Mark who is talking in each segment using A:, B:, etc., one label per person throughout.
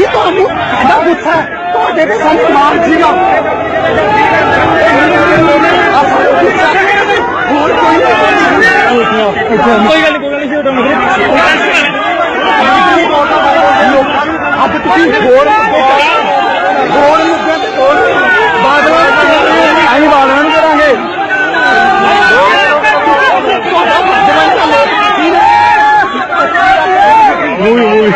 A: ਅਸੀਂ ਤੁਹਾਨੂੰ ਸਾਡਾ ਗੁੱਸਾ ਹੈ, ਤੁਹਾਡੇ ਤੇ ਸਾਨੂੰ ਮਾਣ ਸੀਗਾ ਆਹ ਸਾਨੂੰ ਗੁੱਸਾ ਹੈ। ਹੋਰ ਕੋਈ ਨਹੀਂ।
B: ਕੋਈ ਗੱਲ ਕੋਈ ਗੱਲ ਨਹੀਂ ਛੋਟਾ
A: ਅੱਜ ਤੁਸੀਂ ਹੋਰ ਹੋਰ ਮੁੱਦਿਆਂ ਤੇ ਹੋਰ ਬਾਦਲਾਂ ਅਸੀਂ ਬਾਦਲਾਂ ਨੂੰ ਕਰਾਂਗੇ ਮੂਵੀ ਮੂਵੀ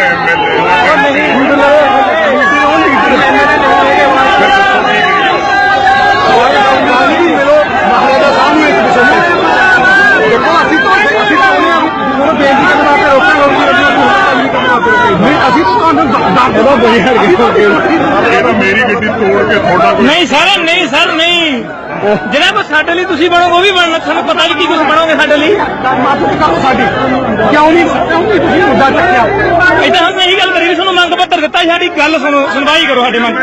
A: ਮਿਲੋ ਮਹਾਰਾਜਾ ਸਾਹਮਣੇ ਇੱਕ ਦੂਸਰੇ ਨੂੰ ਦੇਖੋ ਅਸੀਂ ਤਾਂ ਅਸੀਂ ਤਾਂ ਉਹਨੇ ਉਹਨੂੰ ਬੇਨਤੀ ਕਰਨ ਵਾਸਤੇ ਰੋਕੇ ਰੋਕੇ ਨਹੀਂ ਅਸੀਂ ਤਾਂ ਤੁਹਾਨੂੰ ਦੱਸ ਦੋ ਬਈ ਹਰ
C: ਇਹ ਤਾਂ ਮੇਰੀ ਗੱਡੀ ਤੋੜ ਕੇ ਤੁਹਾਡਾ ਕੋਈ
B: ਨਹੀਂ ਸਰ ਨਹੀਂ ਸਰ ਨਹੀਂ। ਜਿਹੜਾ ਕੁਛ ਸਾਡੇ ਲਈ ਤੁਸੀਂ ਬਣੋ ਉਹ ਵੀ ਬਣਨਾ ਤੁਹਾਨੂੰ ਪਤਾ ਵੀ ਕੀ ਕੁਝ ਬਣੋਗੇ ਸਾਡੇ ਲਈ।
A: ਮਦਦ ਕਰੋ ਸਾਡੀ ਕਿਉਂ ਨਹੀਂ? ਕਿਉਂ ਨਹੀਂ ਤੁਸੀਂ ਮੁੱਦਾ ਚੱਕਿਆ?
B: ਇਦਾਂ ਹੁਣ ਮੈਂ ਇਹੀ ਗੱਲ ਕਰੀ ਵੀ ਤੁਹਾਨੂੰ ਮੰਗ ਪੱਤਰ ਦਿੱਤਾ ਸਾਡੀ ਗੱਲ ਸੁਣੋ ਸੁਣਵਾਈ ਕਰੋ ਸਾਡੇ ਮੰਗ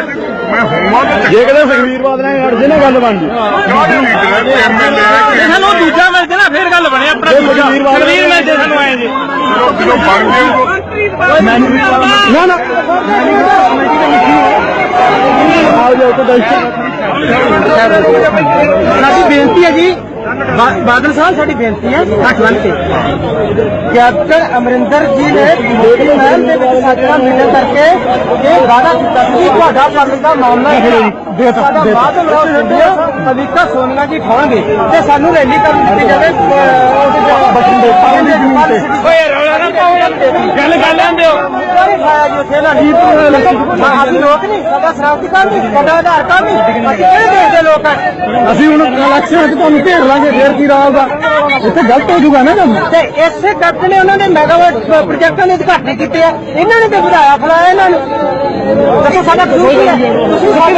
C: ਮੈਂ ਹੋਵਾਂ ਤਾਂ
A: ਜੇ ਕਦੇ ਸੁਖਵੀਰ ਬਾਦਲਾਂ ਅੜ ਜੇ ਨਾ ਗੱਲ ਬਣ ਜੀ।
C: ਕਾਹਦੇ ਲੀਡਰ ਹੈ ਕੋਈ ਐਮਐਲਏ ਹੈ
B: ਜੇ ਸਾਨੂੰ ਦੂਜਾ ਮਿਲ ਜੇ ਨਾ ਫੇਰ ਗੱਲ ਬਣੇ ਆਪਣਾ
A: ਸੁਖਬੀਰ
B: ਮਿਲ ਜੇ ਸਾਨੂੰ ਆਏ ਜੀ।
C: ਕਿ ਜਦੋਂ ਬਣ ਗਏ ਉਦੋਂ
A: ਨਾ ਨਾ ਆਓ ਜੋ ਕੋ ਸਾਡੀ ਬੇਨਤੀ ਹੈ ਜੀ ਬਾਦਲ ਸਾਹਿਬ, ਸਾਡੀ ਬੇਨਤੀ ਹੈ ਹੱਥ ਬੰਨ ਕੇ। ਕੈਪਟਨ ਅਮਰਿੰਦਰ ਜੀ ਨੇ ਮੋਦੀ ਮਹਿਲ ਦੇ ਵਿੱਚ ਸਾਡੇ ਨਾਲ ਕਰਕੇ ਇਹ ਵਾਅਦਾ ਕੀਤਾ ਸੀ, ਤੁਹਾਡਾ ਪਾਰਟੀ ਦਾ ਮਾਮਲਾ ਹੈ। ਦੇਤਾ ਬਾਦਲ ਸੋਨੀਆ ਜੀ ਠਾਉਣਗੇ ਤੇ ਸਾਨੂੰ ਰੈਲੀ ਕਰਨ ਦਿੱਤੀ ਜਾਵੇ ਅਹ, ਉਹਦੇ ਬਟਨ ਦੇ ਪਾਣੀ ਦੀ ਜ਼ਮੀਨ ਤੇ
B: ਓਏ ਰੌਲਾ ਨਾ ਪਾਓ ਯਾਰ। ਗੱਲ ਕਰ ਲੈਂਦੇ ਹੋ।
A: ਨਹੀਂ ਖਾਇਆ ਜੀ ਉੱਥੇ ਨਾ ਜੀ ਅਸੀਂ ਲੋਕ ਨਹੀਂ। ਸਾਡਾ ਸ਼ਰਾਬਤੀ ਕੰਮ ਨਹੀਂ ਸਾਡਾ ਆਧਾਰ ਕਾਰਡ ਨਹੀਂ ਅਸੀਂ ਕਿਹੜੇ ਦੇਸ਼ ਦੇ ਲੋਕ ਆ? ਅਸੀਂ ਹੁਣ ਇਲੈਕਸ਼ਨ ਤੁਹਾਨੂੰ ਘੇਰ ਲਾਂਗੇ ਫੇਰ ਕੀ ਇੱਥੇ ਗਲਤ ਹੋ ਜੂਗਾ ਨਾ ਕੰਮ। ਤੇ ਇਸੇ ਕਰਕੇ ਨੇ ਉਹਨਾਂ ਨੇ ਮੈਗਾਵਾਟ ਪ੍ਰੋਜੈਕਟਾਂ ਦੇ ਉਦਘਾਟਨ ਕੀਤੇ ਆ। ਇਹਨਾਂ ਨੇ ਤੇ ਵਧਾਇਆ ਫਲਾਇਆ ਇਹਨਾਂ ਨੂੰ। ਦੱਸੋ ਸਾਡਾ ਕਸੂਰ ਕੀ ਹੈ। ਤੁਸੀਂ ਸਾਡੇ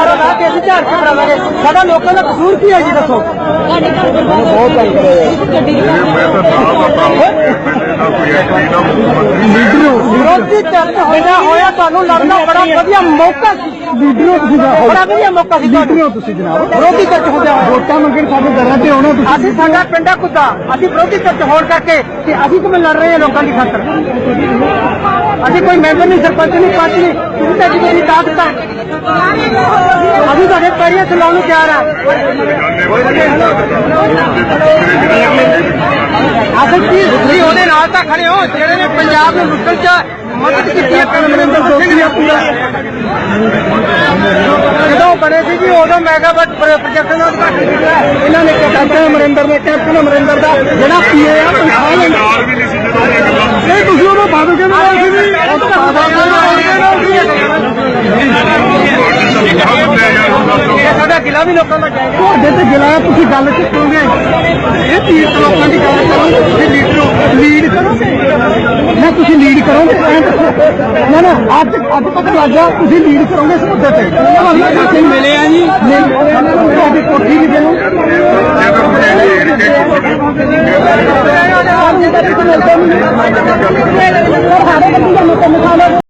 A: ਨਾਲ ਗੱਲਾਂ ਲਾ ਰਹੇ ਕਿ ਅਸੀਂ ਝਾੜ ਕੇ ਬਣਾਵਾਂਗੇ ਸਾਡਾ ਲੋਕਾਂ ਦਾ ਕਸੂਰ ਕੀ ਹੈ ਜੀ ਦੱਸੋ? ਬਹੁਤ ਤੰਗ ਕਰਿਆ।
C: ਮੈਂ ਤਾਂ ਨਾ ਪਤਾ ਹੋਇਆ ਕੋਈ ਐਮਪੀ ਮੁੱਖ ਮੰਤਰੀ
A: ਵਿਰੋਧੀ ਧਿਰ ਹੋਇਆ ਹੋਇਆ ਤੁਹਾਨੂੰ ਲੜਨਾ ਬੜਾ ਵਧੀਆ ਮੌਕਾ ਸੀ ਲੀਡਰੋ ਤੁਸੀਂ ਬੜਾ ਵਧੀਆ ਮੌਕਾ ਸੀ ਲੀਡਰੋ ਤੁਸੀਂ ਜਨਾਬ ਵਿਰੋਧੀ ਧਿਰ ਹੁੰਦਿਆ ਵੋਟਾਂ ਮੰਗਣ ਸਾਡੇ ਘਰਾਂ ਤੇ ਆਉਣਾ ਤੁਸੀਂ ਅਸੀਂ ਸਾਡਾ ਪਿੰਡਾ ਕੁੱਦਾ ਅਸੀਂ ਵਿਰੋਧੀ ਧਿਰ ਹੋਣ ਕਰਕੇ ਕਿ ਅਸੀਂ ਕਿਵੇਂ ਲੜ ਰਹੇ ਹਾਂ ਲੋਕਾਂ ਦੀ ਖਾਤਰ ਅਸੀਂ ਕੋਈ ਮੈਂਬਰ ਨਹੀਂ ਸਰਪੰਚ ਨਹੀਂ ਪਾਰਟੀ ਨਹੀਂ ਤੁਸੀਂ ਤਾਂ ਜਿਵੇਂ ਤਾਕਤ ਹੈ ਅਸੀਂ ਤੁਹਾਡੇ ਤੇ ਲਾਉਣ ਨੂੰ ਤਿਆਰ ਆ। ਅਸਲ ਕੀ ਤੁਸੀਂ ਉਹਦੇ ਨਾਲ ਤਾਂ ਖੜੇ ਹੋ ਜਿਹੜੇ ਨੇ ਪੰਜਾਬ ਨੂੰ ਲੁੱਟਣ ਚ ਮਦਦ ਕੀਤੀ ਹੈ ਕਮਰਿੰਦਰ ਸਿੰਘ ਨੇ ਪੂਰਾ ਜਦੋਂ ਬਣੇ ਸੀ ਜੀ ਉਦੋਂ ਮੈਗਾਵਾਟ ਪ੍ਰੋਜੈਕਟ ਦਾ ਉਦਘਾਟਨ ਕੀਤਾ ਇਹਨਾਂ ਨੇ ਕੈਪਟਨ ਅਮਰਿੰਦਰ ਨੇ ਕੈਪਟਨ ਅਮਰਿੰਦਰ ਦਾ ਜਿਹੜਾ ਪੀਏ ਆ ਤਨਖਾਹ ਲੈਂਦਾ
C: ਨਾਲ ਵੀ ਨਹੀਂ ਸੀ ਜਦੋਂ ਇਹ
A: ਤੁਸੀਂ ਉਹਨੂੰ ਬਾਦਲ ਕਹਿੰਦੇ ਸੀ ਵੀ ਉਹ ਤਾਂ ਬਾਦਲ ਗਿਲਾ ਵੀ ਲੋਕਾਂ ਦਾ ਜਾਏਗਾ ਤੁਹਾਡੇ ਤੇ ਗਿਲਾ ਤੁਸੀਂ ਗੱਲ ਚੁੱਕੋਗੇ ਇਹ ਪੀੜਤ ਲੋਕਾਂ ਦੀ ਗੱਲ ਕਰੋਗੇ ਤੁਸੀਂ ਲੀਡਰੋ ਲੀਡ ਕਰੋਗੇ ਨਾ ਤੁਸੀਂ ਲੀਡ ਕਰੋਗੇ ਨਾ ਨਾ ਅੱਜ ਅੱਜ ਪਤਾ ਲੱਗਾ ਤੁਸੀਂ ਲੀਡ ਕਰੋਗੇ ਇਸ ਮੁੱਦੇ ਤੇ ਅਸੀਂ ਮਿਲੇ ਆ ਜੀ ਤੁਹਾਡੀ ਕੋਠੀ ਵੀ ਦੇਣੋ ਹਰ ਇੱਕ ਨੂੰ ਤੁਹਾਨੂੰ ਤੁਹਾਨੂੰ